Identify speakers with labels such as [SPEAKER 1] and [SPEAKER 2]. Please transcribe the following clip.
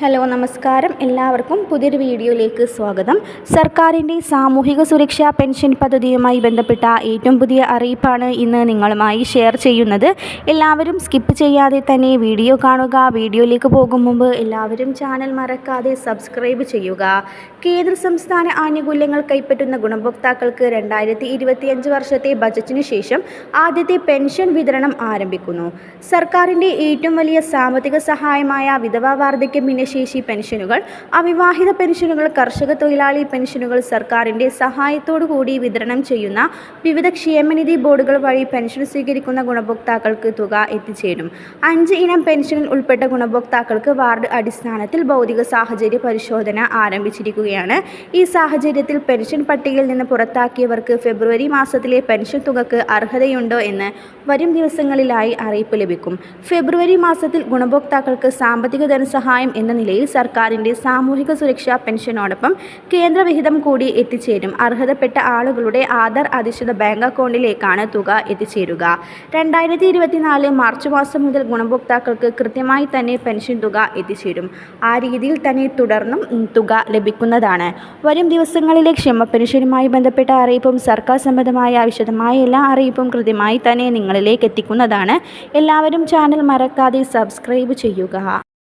[SPEAKER 1] Hello നമസ്കാരം. എല്ലാവർക്കും പുതിയൊരു വീഡിയോയിലേക്ക് സ്വാഗതം. സർക്കാരിന്റെ സാമൂഹിക സുരക്ഷാ പെൻഷൻ പദ്ധതിയുമായി ബന്ധപ്പെട്ട ഏറ്റവും പുതിയ അറിയിപ്പാണ് ഇന്ന് നിങ്ങളുമായി ഷെയർ ചെയ്യുന്നത്. എല്ലാവരും സ്കിപ്പ് ചെയ്യാതെ തന്നെ വീഡിയോ കാണുക. വീഡിയോയിലേക്ക് പോകും മുമ്പ് എല്ലാവരും ചാനൽ മറക്കാതെ സബ്സ്ക്രൈബ് ചെയ്യുക. കേന്ദ്ര സംസ്ഥാന ആനുകൂല്യങ്ങൾ കൈപ്പറ്റുന്ന ഗുണഭോക്താക്കൾക്ക് രണ്ടായിരത്തി ഇരുപത്തിയഞ്ച് വർഷത്തെ ബജറ്റിന് ശേഷം ആദ്യത്തെ പെൻഷൻ വിതരണം ആരംഭിക്കുന്നു. സർക്കാരിന്റെ ഏറ്റവും വലിയ സാമ്പത്തിക സഹായമായ വിധവാ വാർദ്ധക്യ ഭിന്നശേഷി പെൻഷനുകൾ അവിവാഹിത പെൻഷനുകൾ കർഷക തൊഴിലാളി പെൻഷനുകൾ സർക്കാരിന്റെ സഹായത്തോടു കൂടി വിതരണം ചെയ്യുന്ന വിവിധ ക്ഷേമനിധി ബോർഡുകൾ വഴി പെൻഷൻ സ്വീകരിക്കുന്ന ഗുണഭോക്താക്കൾക്ക് തുക എത്തിച്ചേരും. അഞ്ച് ഇനം പെൻഷനിൽ ഉൾപ്പെട്ട ഗുണഭോക്താക്കൾക്ക് വാർഡ് അടിസ്ഥാനത്തിൽ ഭൗതിക സാഹചര്യ പരിശോധന ആരംഭിച്ചിരിക്കുകയാണ്. ഈ സാഹചര്യത്തിൽ പെൻഷൻ പട്ടികയിൽ നിന്ന് പുറത്താക്കിയവർക്ക് ഫെബ്രുവരി മാസത്തിലെ പെൻഷൻ തുകക്ക് അർഹതയുണ്ടോ എന്ന് വരും ദിവസങ്ങളിലായി അറിയിപ്പ് ലഭിക്കും. ഫെബ്രുവരി മാസത്തിൽ ഗുണഭോക്താക്കൾക്ക് സാമ്പത്തിക ധനസഹായം എന്ന നിലയിൽ സർക്കാരിന്റെ സാമൂഹിക സുരക്ഷാ പെൻഷനോടൊപ്പം കേന്ദ്രവിഹിതം കൂടി എത്തിച്ചേരും. അർഹതപ്പെട്ട ആളുകളുടെ ആധാർ അധിഷ്ഠിത ബാങ്ക് അക്കൗണ്ടിലേക്കാണ് തുക എത്തിച്ചേരുക. രണ്ടായിരത്തി ഇരുപത്തിനാല് മാർച്ച് മാസം മുതൽ ഗുണഭോക്താക്കൾക്ക് കൃത്യമായി തന്നെ പെൻഷൻ തുക എത്തിച്ചേരും. ആ രീതിയിൽ തന്നെ തുടർന്നും തുക ലഭിക്കുന്നതാണ്. വരും ദിവസങ്ങളിലെ ക്ഷമ പെൻഷനുമായി ബന്ധപ്പെട്ട അറിയിപ്പും സർക്കാർ സംബന്ധമായ വിശദമായ എല്ലാ അറിയിപ്പും കൃത്യമായി തന്നെ നിങ്ങളിലേക്ക് എത്തിക്കുന്നതാണ്. എല്ലാവരും ചാനൽ മറക്കാതെ സബ്സ്ക്രൈബ് ചെയ്യുക.